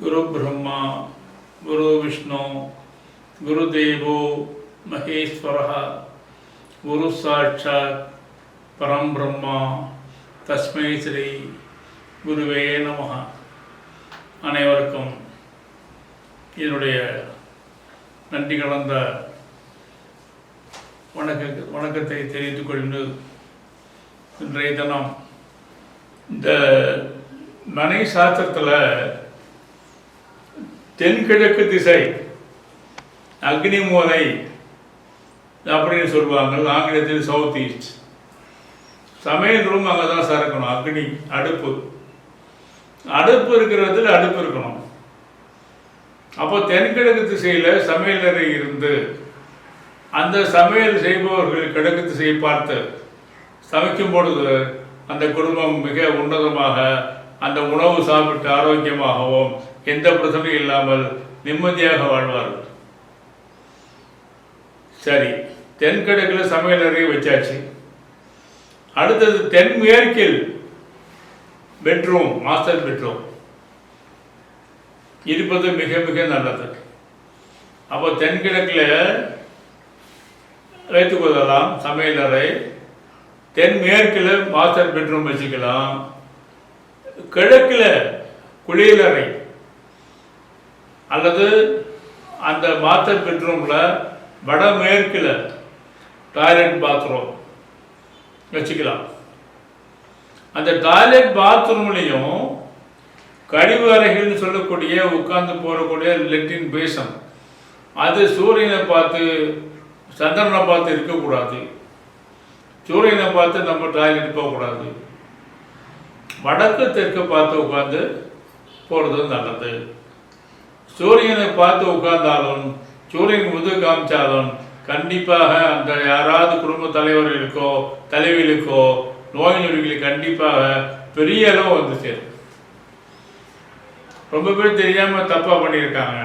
குரு பிரம்மா குரு விஷ்ணு குருதேவோ மகேஸ்வர குரு சாட்சாத் பரம் பிரம்மா தஸ்மை ஸ்ரீ குருவே நம அனைவருக்கும் என்னுடைய நன்றி கலந்த வணக்க வணக்கத்தை தெரிவித்துக் கொண்டு இன்றைய தினம் இந்த மனை சாத்திரத்தில் தென்கிழக்கு திசை. அக்னி மூலை அப்படின்னு சொல்லுவாங்க ஆங்கிலத்தில் சவுத் ஈஸ்ட் சமையல் ரூம் அங்கே தான் சார் இருக்கணும் அக்னி அடுப்பு. அடுப்பு இருக்கிறதுல அடுப்பு இருக்கணும். அப்போ தென்கிழக்கு திசையில் சமையலறை இருந்து அந்த சமையல் செய்பவர்கள் கிழக்கு திசையை பார்த்து சமைக்கும் பொழுது அந்த குடும்பம் மிக உன்னதமாக அந்த உணவு சாப்பிட்டு ஆரோக்கியமாகவும் எந்த பிரச்சனையும் இல்லாமல் நிம்மதியாக வாழ்வார்கள் சரி தென்கிழக்கில் சமையல் அறையை வச்சாச்சு. அடுத்தது தென்மேற்கில் பெட்ரூம் மாஸ்டர் பெட்ரூம். இருப்பது மிக மிக நல்லது. அப்போ தென்கிழக்கில் வைத்துக் கொள்ளலாம் சமையலறை தென்மேற்கில் மாஸ்டர் பெட்ரூம் வச்சுக்கலாம். கிழக்கில் குளியலறை. அல்லது அந்த மாஸ்டர் பெட்ரூமில் வடமேற்கில் டாய்லெட் பாத்ரூம் வச்சுக்கலாம். அந்த டாய்லெட் பாத்ரூம்லேயும் கழிவு அறைகள்னு சொல்லக்கூடிய உட்கார்ந்து போகக்கூடிய லெட்டின் பேசம் அது சூரியனை பார்த்து சந்திரனை பார்த்து இருக்கக்கூடாது. சூரியனை பார்த்து நம்ம டாய்லெட் போகக்கூடாது. வடக்கு தெற்கு பார்த்து உட்காந்து போகிறது நல்லது. சூரியனை பார்த்து உட்கார்ந்தாலும் சூரியன் முது காமிச்சாலும் கண்டிப்பாக அந்த யாராவது குடும்ப தலைவர்களுக்கோ தலைவிகளுக்கோ நோய் நொடிகளுக்கு கண்டிப்பாக பெரிய அளவு வந்து சேரும். ரொம்ப பேர் தெரியாமல் தப்பாக பண்ணியிருக்காங்க.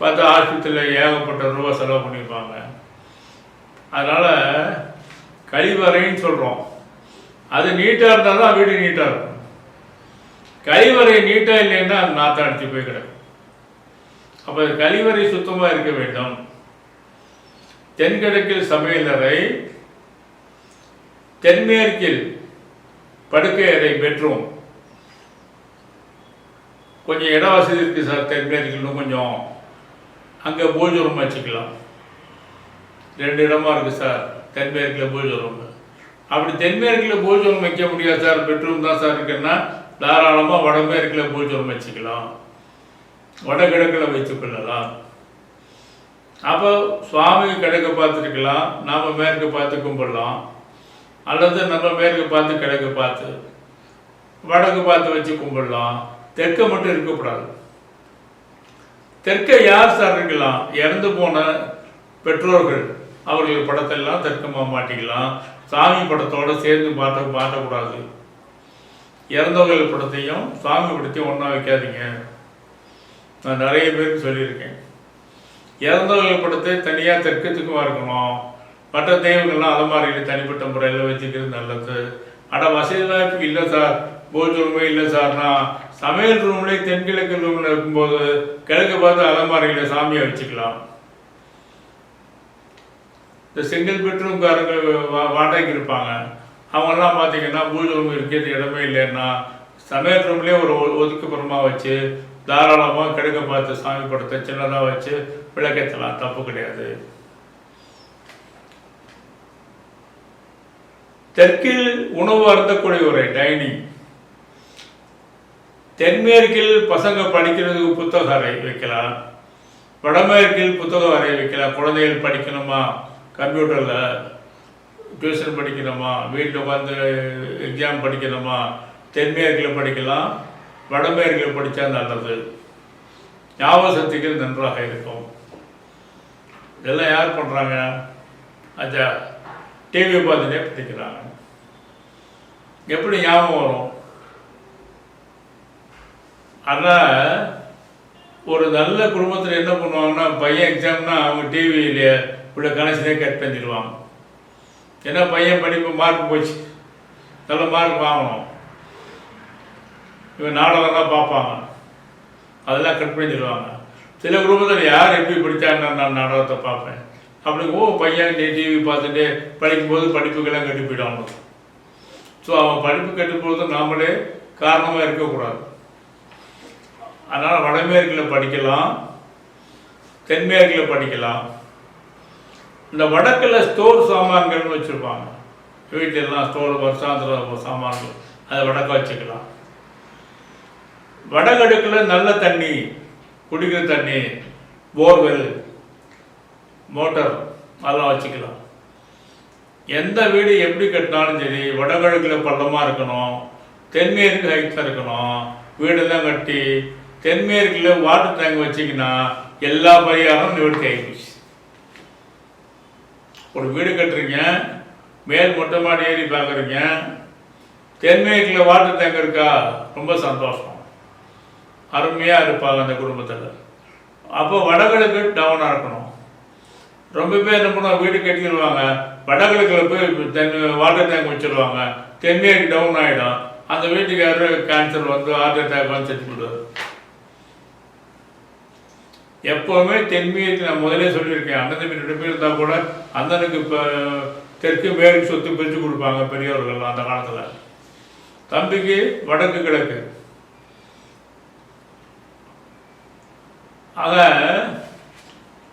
பார்த்தா ஆஸ்பத்திரியில் ஏகப்பட்ட ரூபா செலவு பண்ணியிருப்பாங்க. அதனால் கழிவறைன்னு சொல்கிறோம் அது நீட்டாக இருந்தால் தான் வீடு நீட்டாக இருக்கும். கழிவறை நீட்டாக இல்லைன்னா அது நாற்றம் அடித்து போய் கிடக்கும். அப்போ கழிவறை சுத்தமாக இருக்க வேண்டும். தென்கிழக்கில் சமையலறை தென்மேற்கில் படுக்கை அறை பெட்ரூம் கொஞ்சம் இட வசதி இருக்குது சார் தென்மேற்கு இன்னும் கொஞ்சம். அங்கே பூஜை ரூம் வச்சுக்கலாம். ரெண்டு இடமா இருக்குது சார் தென்மேற்கில் பூஜை ரூம் அப்படி தென்மேற்கில் பூஜை ரூம் வைக்க முடியாது சார் பெட்ரூம் தான் சார் இருக்குன்னா தாராளமாக வடமேற்கில் பூஜை ரூம் வச்சுக்கலாம். வடகிழக்கில் வைத்துக் கொள்ளலாம். அப்போ சுவாமி கிழக்கு பார்த்துருக்கலாம் நாம் மேற்கு பார்த்து கும்பிடலாம். அல்லது நம்ம மேற்கு பார்த்து கிழக்கு பார்த்து வடக்கு பார்த்து வச்சு கும்பிடலாம். தெற்க மட்டும் இருக்கக்கூடாது. தெற்கை யார் சார் இருக்கலாம்? இறந்து போன பெற்றோர்கள். அவர்கள் படத்தெல்லாம் தெற்கமாக மாட்டிக்கலாம். சாமி படத்தோடு சேர்ந்து பார்த்த மாட்டக்கூடாது. இறந்தவர்கள் படத்தையும் சாமி படத்தையும் ஒன்றா வைக்காதீங்க. நான் நிறைய பேருக்கு சொல்லியிருக்கேன். இறந்தவர்கள் படத்தை தனியாக தெற்கத்துக்குமா இருக்கணும் மற்ற தெய்வங்கள்லாம் அலமாரியில் தனிப்பட்ட முறையில் வச்சுக்கிறது நல்லது. ஆனால் வசதி வாய்ப்பு இல்லை சார். பூஜை ரூமே இல்லை சார்னா சமையல் ரூம்லேயே தென்கிழக்கு ரூமில் இருக்கும்போது கிழக்கு பார்த்து அலமாரியில் சாமியை வச்சுக்கலாம். இந்த சிங்கிள் பெட்ரூம்காரங்க வா வாடகைக்கு இருப்பாங்க. அவங்கெல்லாம் பார்த்தீங்கன்னா பூஜை ரூம் இருக்கிறது இடமே இல்லைன்னா சமையல் ரூம்லேயே ஒரு ஒ- ஒதுக்குப்புறமாக வச்சு தாராளமாக கிழக்க பார்த்து சாமி படத்தை சின்னதாக வச்சு விளக்கத்தலாம் தப்பு கிடையாது. தெற்கில் உணவு அருந்தக்கூடிய ஒரு டைனிங். தென்மேற்கில் பசங்க படிக்கிறதுக்கு புத்தக அறை வைக்கலாம். வடமேற்கில் புத்தக அறை வைக்கலாம். குழந்தைகள் படிக்கணுமா? கம்ப்யூட்டரில் டியூஷன் படிக்கணுமா? வீட்டில் வந்து எக்ஸாம் படிக்கணுமா? தென்மேற்கில் படிக்கலாம். வடமேற்கில் படித்தா நல்லது. ஞாபக சக்திகள் நன்றாக இருக்கும். இதெல்லாம் யார் பண்ணுறாங்க அச்சா டிவி பார்த்துட்டே படிக்கிறாங்க. எப்படி ஞாபகம் வரும்? ஆனால் ஒரு நல்ல குடும்பத்தில் என்ன பண்ணுவாங்கன்னா பையன் எக்ஸாம்னா அவங்க டிவியில் உள்ள கனெக்ஷனே கட் பண்ணிடுவாங்க. ஏன்னா பையன் படிப்பு மார்க் போச்சு. நல்ல மார்க் வாங்கணும். இவன் நாடகம் தான் பார்ப்பாங்க. அதெல்லாம் கட் பண்ணி தருவாங்க சில குடும்பத்தில் யார் எப்படி படித்தான்னு நான் நாடகத்தை பார்ப்பேன். அப்படி ஓ பையன் டிவி பார்த்துட்டு படிக்கும்போது படிப்புக்கெல்லாம் கட்டி போயிடும் ஸோ அவன் படிப்பு கெட்டு போகிறது நாமளே காரணமாக இருக்கக்கூடாது. அதனால் வடமேற்கில் படிக்கலாம் தென்மேற்கில் படிக்கலாம். இந்த வடக்கில் ஸ்டோர் சாமான்கள்னு வச்சுருப்பாங்க. வீட்டிலலாம் ஸ்டோர் வருஷாந்திர சாமான்கள் அதை வடக்க வச்சுக்கலாம். வடகடுக்கில் நல்ல தண்ணி குடிக்கிற தண்ணி போர்வெல் மோட்டார் அதெல்லாம் வச்சுக்கலாம். எந்த வீடு எப்படி கட்டினாலும் சரி வடகிழக்கில் பள்ளமாக இருக்கணும் தென்மேற்கு ஹைட்டாக இருக்கணும் வீடெல்லாம் கட்டி தென்மேற்கில் வாட்டர் டேங்க் வச்சிங்கன்னா எல்லா பரிகாரமும் நிவர்த்தி ஆகிடுச்சு ஒரு வீடு கட்டுறீங்க மேல் மொட்டை மாடி ஏறி பார்க்குறீங்க தென்மேற்கில் வாட்டர் டேங்க் இருக்கா? ரொம்ப சந்தோஷம். அருமையாக இருப்பாங்க அந்த குடும்பத்தில். அப்போ வடகிழக்கு டவுனாக இருக்கணும். ரொம்ப பேர் என்ன பண்ணுவாங்க வீடு கட்டிடுவாங்க. வடகிழக்கில் போய் தென் வாட்டர் டேங்க் வச்சுருவாங்க. தென்மேற்கு டவுன் ஆகிடும் அந்த வீட்டுக்காரர் கேன்சர் வந்து ஹார்ட் அட்டாக் வந்து செத்து போடுவார் எப்போவுமே தென்மேற்கு நான் முதலே சொல்லியிருக்கேன். அண்ணன் தம்பி ரெண்டு பேர் இருந்தால் கூட அண்ணனுக்கு இப்போ தெற்கு மேற்கு சொத்து பிரித்து கொடுப்பாங்க பெரியவர்கள் அந்த காலத்தில். தம்பிக்கு வடக்கு கிழக்கு. ஆக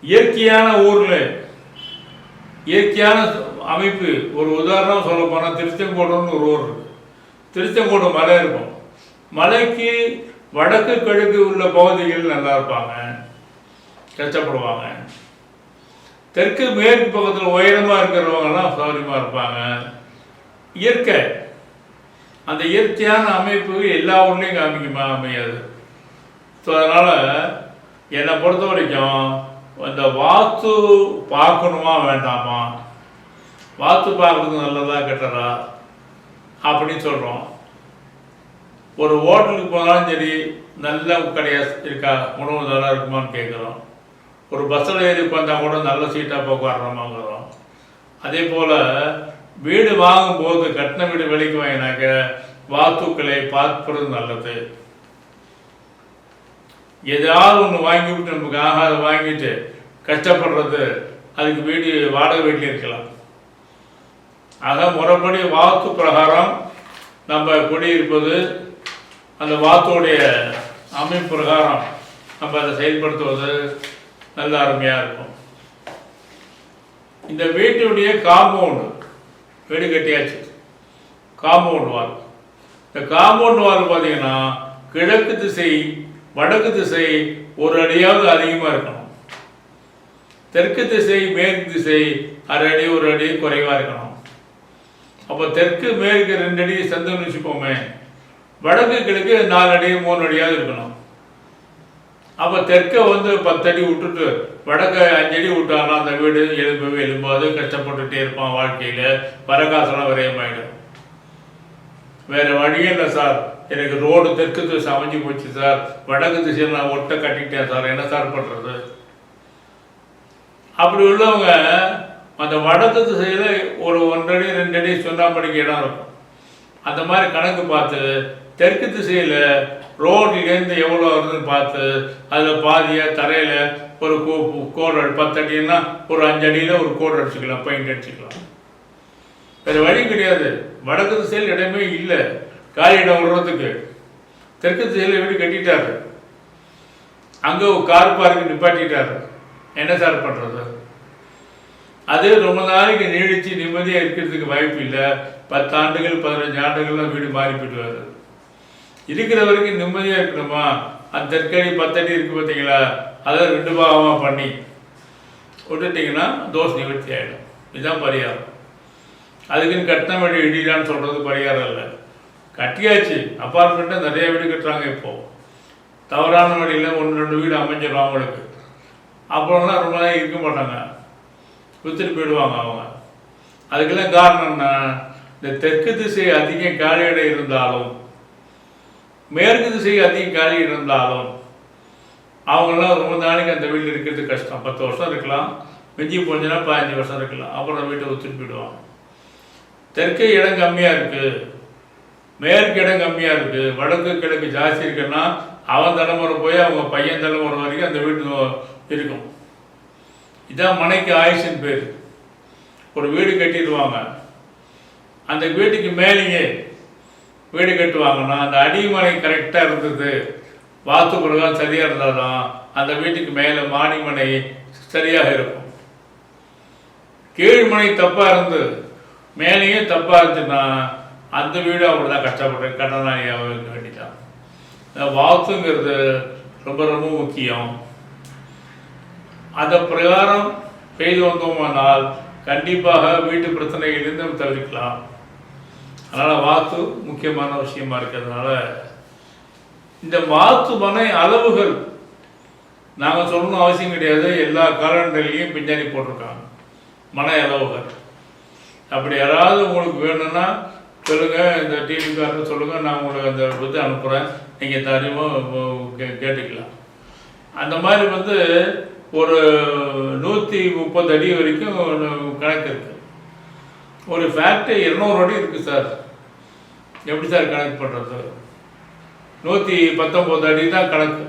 இயற்கையான ஊரில் இயற்கையான அமைப்பு. ஒரு உதாரணம் சொல்ல போனால் திருச்செங்கோடுன்னு ஒரு ஊர் இருக்கு. திருச்செங்கோடு மலை இருக்கும். மலைக்கு வடக்கு கிழக்கு உள்ள பகுதிகள் நல்லா இருப்பாங்க. கஷ்டப்படுவாங்க. தெற்கு மேற்கு பக்கத்தில் உயரமாக இருக்கிறவங்கலாம் சௌகரியமாக இருப்பாங்க. இயற்கை. அந்த இயற்கையான அமைப்பு எல்லா ஊர்லேயும் காமிக்குமா? அமையாது. ஸோ அதனால் என்னை பொறுத்த வரைக்கும் இந்த வாத்து பார்க்கணுமா வேண்டாமா? வாத்து பார்க்குறது நல்லதா கெட்டதா? அப்படின்னு சொல்கிறோம் ஒரு ஹோட்டலுக்கு போனாலும் சரி நல்ல கடையா இருக்கா உணவு நல்லா இருக்குமான்னு கேட்குறோம். ஒரு பஸ்ஸில் ஏறி உட்காந்தா கூட நல்ல சீட்டாக உட்காடுறோமாங்கிறோம் அதே போல் வீடு வாங்கும்போது கட்டின வீடு விலைக்கு வாங்கினாக்க வாத்துக்களை பார்ப்பது நல்லது. ஏதாவது ஒன்று வாங்கி விட்டு நமக்கு ஆகாத வாங்கிட்டு கஷ்டப்படுறது அதுக்கு வீடு வாடகை வீட்டில் இருக்கலாம். ஆக முறைப்படி வாக்கு பிரகாரம் நம்ம குடியிருப்பது அந்த வாத்துடைய அமைப்பு பிரகாரம் நம்ம அதை செயல்படுத்துவது நல்ல அருமையாக இருக்கும். இந்த வீட்டுடைய காம்பவுண்டு வீடு கட்டியாச்சு. Compound wall. இந்த காம்பவுண்ட் வால் பார்த்தீங்கன்னா கிழக்கு திசை வடக்கு திசை ஒரு அடியாவது அதிகமாக இருக்கணும். தெற்கு திசை மேற்கு திசை அரை அடி ஒரு அடி குறைவாக இருக்கணும். அப்போ தெற்கு மேற்கு ரெண்டு அடி சந்தோன்னு வச்சுப்போமே வடக்கு கிழக்கு நாலு அடி மூணு அடியாவது இருக்கணும். அப்போ தெற்கை வந்து பத்தடி விட்டுட்டு வடக்க அஞ்சடி விட்டாங்கன்னா அந்த வீடு எலும்பவே எலும்பாது கஷ்டப்பட்டுட்டே இருப்பான் வாழ்க்கையில் பரகாசனம் விரயமாயிடும். வேறு வழியே இல்லை சார். எனக்கு ரோடு தெற்கு திசை அமைஞ்சு போச்சு சார். வடக்கு திசையில் நான் ஒட்டை கட்டிட்டேன் சார். என்ன சார் பண்ணுறது அப்படி உள்ளவங்க அந்த வடக்கு திசையில் ஒரு ஒன்றடி ரெண்டடி அடி சுண்ணாம்படிக்கு இடம் இருக்கும். அந்த மாதிரி கணக்கு பார்த்து தெற்கு திசையில் ரோட்லேருந்து எவ்வளோ வருதுன்னு பார்த்து அதில் பாதியாக தரையில் ஒரு கோ கோடு பத்து அடின்னா ஒரு அஞ்சு அடியில் ஒரு கோடு அடிச்சுக்கலாம் பெயிண்ட் அடிச்சுக்கலாம். வேறு வழி கிடையாது. வடக்கு திசையில் இடமே இல்லை. காலி இடம் விடுறதுக்கு. தெற்கு திசையில் வீடு கட்டிட்டாரு. அங்கே கார் பார்க்கு நிப்பாட்டிட்டாரு. என்ன சார் பண்ணுறது அது ரொம்ப நாளைக்கு நீடித்து நிம்மதியாக இருக்கிறதுக்கு வாய்ப்பு இல்லை. பத்து ஆண்டுகள் பதினஞ்சு ஆண்டுகள்லாம் வீடு மாறி போயிடுவார். இருக்கிற வரைக்கும் நிம்மதியாக இருக்கணுமா? அந்த தெற்கடி பத்தடி இருக்குது பார்த்தீங்களா அதை ரெண்டு பாகமாக பண்ணி விட்டுட்டிங்கன்னா தோஷ நிவர்த்தி ஆகிடும் இதுதான் பரிகாரம். அதுக்குன்னு கட்டின வழி இடிலான்னு சொல்கிறது பரிகாரம் இல்லை. கட்டியாச்சு. அப்பார்ட்மெண்ட்டு நிறைய வீடு கட்டுறாங்க இப்போது தவறான வழியில் ஒன்று ரெண்டு வீடு அமைஞ்சிடும் அவங்களுக்கு. அப்புறம்லாம் ரொம்ப நாள் இருக்க மாட்டாங்க. வித்துட்டு போயிடுவாங்க அவங்க. அதுக்கெல்லாம் காரணம் என்ன? இந்த தெற்கு திசை அதிகம் காலி இடம் இருந்தாலும் மேற்கு திசை அதிகம் காலி இருந்தாலும் அவங்களாம் ரொம்ப நாளைக்கு அந்த வீட்டில் இருக்கிறது கஷ்டம். பத்து வருஷம் இருக்கலாம். மிஞ்சி போச்சுன்னா பதினஞ்சு வருஷம் இருக்கலாம். அப்புறம் வீட்டை ஒத்துட்டு போயிடுவாங்க. தெற்கு இடம் கம்மியாக இருக்குது மேற்கு இடம் கம்மியாக இருக்குது வடக்கு கிழக்கு ஜாஸ்தி இருக்குன்னா அவன் தலைமுறை போய் அவங்க பையன் தலைமுறை வரைக்கும் அந்த வீட்டு இருக்கும். இதான் மனைக்கு ஆயுஷின் பேர். ஒரு வீடு கட்டிடுவாங்க அந்த வீட்டுக்கு மேலேயே வீடு கட்டுவாங்கன்னா அந்த அடிமனை கரெக்டாக இருந்தது. வாத்து பிரகாரம் சரியாக இருந்தால் தான் அந்த வீட்டுக்கு மேலே மாடிமனை சரியாக இருக்கும். கீழ்மனை தப்பாக இருந்து மேலேயும் தப்பாக இருந்துச்சுன்னா அந்த வீடு அவங்க தான் கஷ்டப்பட்டு கடனாளியாக இருக்க வேண்டியதான் இந்த வாக்குங்கிறது ரொம்ப ரொம்ப முக்கியம். அந்த பிரகாரம் செய்து வந்தோமானால் கண்டிப்பாக வீட்டு பிரச்சனைகளிலிருந்து நம்ம தவிர்க்கலாம். அதனால் வாத்து முக்கியமான விஷயமா இருக்கிறதுனால இந்த வாத்து மனை அளவுகள் நாங்கள் சொல்லணும் அவசியம் கிடையாது. எல்லா காலண்டர்லையும் பின்னாடி போட்டிருக்காங்க. மன அளவுகள். அப்படி யாராவது உங்களுக்கு வேணும்னா சொல்லுங்கள் இந்த டிவிக்காரன் சொல்லுங்கள் நான் உங்களுக்கு அந்த இது அனுப்புகிறேன் நீங்கள் தனியாக கே கேட்டுக்கலாம். அந்த மாதிரி வந்து ஒரு நூற்றி முப்பது அடி வரைக்கும் கணக்கு இருக்குது ஒரு ஃபேக்ட்ரி இருநூறு அடி இருக்குது சார். எப்படி சார் கணக்கு பண்ணுறது நூற்றி பத்தொம்போது அடி தான் கணக்கு.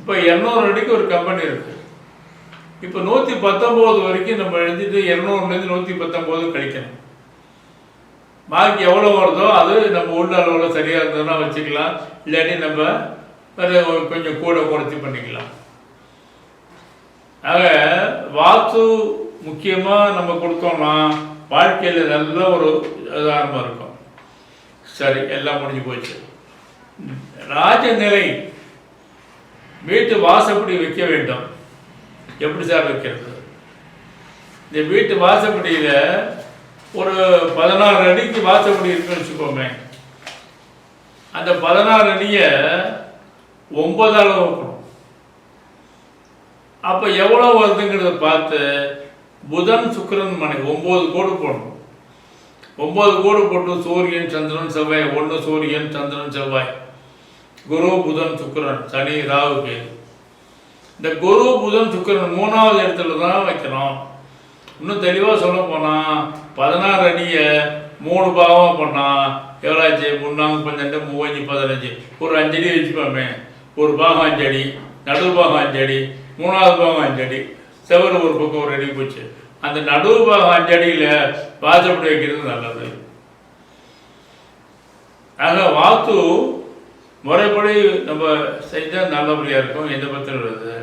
இப்போ இரநூறு அடிக்கு ஒரு கம்பெனி இருக்குது இப்போ நூற்றி பத்தொம்போது வரைக்கும் நம்ம எழுதிட்டு இரநூறுலேருந்து நூற்றி பத்தொம்போது கழிக்கணும். மார்க் எவ்வளோ வருதோ அது நம்ம உள்ள அளவில் சரியாக இருந்ததுன்னா வச்சுக்கலாம். இல்லாட்டி நம்ம வேறு கொஞ்சம் கூட குறைச்சி பண்ணிக்கலாம். ஆக வாத்து முக்கியமாக நம்ம கொடுத்தோம்னா வாழ்க்கையில் நல்ல ஒரு உதாரணமாக இருக்கும். சரி எல்லாம் முடிஞ்சு போச்சு. ராஜநிலை. வீட்டு வாசப்படி வைக்க வேண்டும். எப்படி சார் வைக்கிறது? இந்த வீட்டு வாசப்படியில் ஒரு பதினாறு அடிக்கு வாசப்படி இருக்குன்னு வச்சுக்கோமே. அந்த பதினாறு அடியை ஒன்பது அளவு வைக்கணும். அப்போ எவ்வளோ வருதுங்கிறத பார்த்து புதன் சுக்கரன் மனை ஒம்பது கோடு போடணும். ஒம்பது கோடு போட்டு சூரியன் சந்திரன் செவ்வாய். ஒன்று சூரியன் சந்திரன் செவ்வாய். குரு புதன் சுக்கரன் சனி ராகு இந்த குரு புதன் சுக்கிரன் மூணாவது இடத்துல தான் வைக்கணும். இன்னும் தெளிவாக சொல்ல போனால் பதினாறு அடியை மூணு பாகமாக பண்ணால் எவ்வளோ ஆச்சு முன்னாங்க பன்னெண்டு மூவஞ்சு பதினஞ்சு ஒரு அஞ்சடி வச்சுப்போமே. ஒரு பாகம் அஞ்சடி நடுவு பாகம் அஞ்சடி மூணாவது பாகம் அஞ்சடி செவரு ஒரு பக்கம் ஒரு அடி போச்சு. அந்த நடுவு பாகம் அஞ்சடியில் வாசப்படி வைக்கிறது நல்லது. ஆக வாத்து முறைப்படி நம்ம செஞ்சால் நல்லபடியாக இருக்கும். எந்த பத்திரம் வருது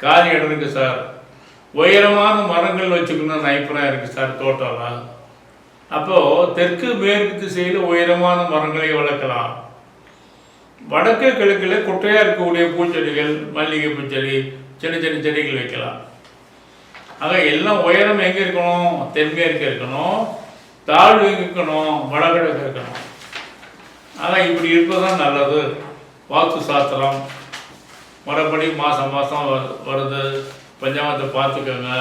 காரியம் இடம் சார். உயரமான மரங்கள் வச்சுக்கணும்னு அபிப்பிராயம் இருக்குது சார் தோட்டம்லாம் அப்போது தெற்கு மேற்கு திசையில் உயரமான மரங்களை வளர்க்கலாம். வடக்கு கிழக்கில் குட்டையாக இருக்கக்கூடிய பூச்செடிகள் மல்லிகை பூச்செடி சின்ன சின்ன செடிகள் வைக்கலாம். ஆக எல்லாம் உயரம் எங்கே இருக்கணும்? தென்மேற்கு இருக்கணும். தாழ்வு எங்கே இருக்கணும்? வடகிழக்கு இருக்கணும். ஆனால் இப்படி இருப்பதுதான் நல்லது. வாஸ்து சாஸ்திரம். மறுபடி மாதம் மாதம் வருது. பஞ்சாங்கத்தை பார்த்துக்கோங்க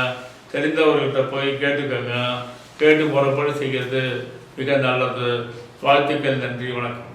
தெரிந்தவர்கிட்ட போய் கேட்டுக்கோங்க. கேட்டு முறைப்படி செய்கிறது மிக நல்லது. வாழ்த்துக்கள் நன்றி வணக்கம்.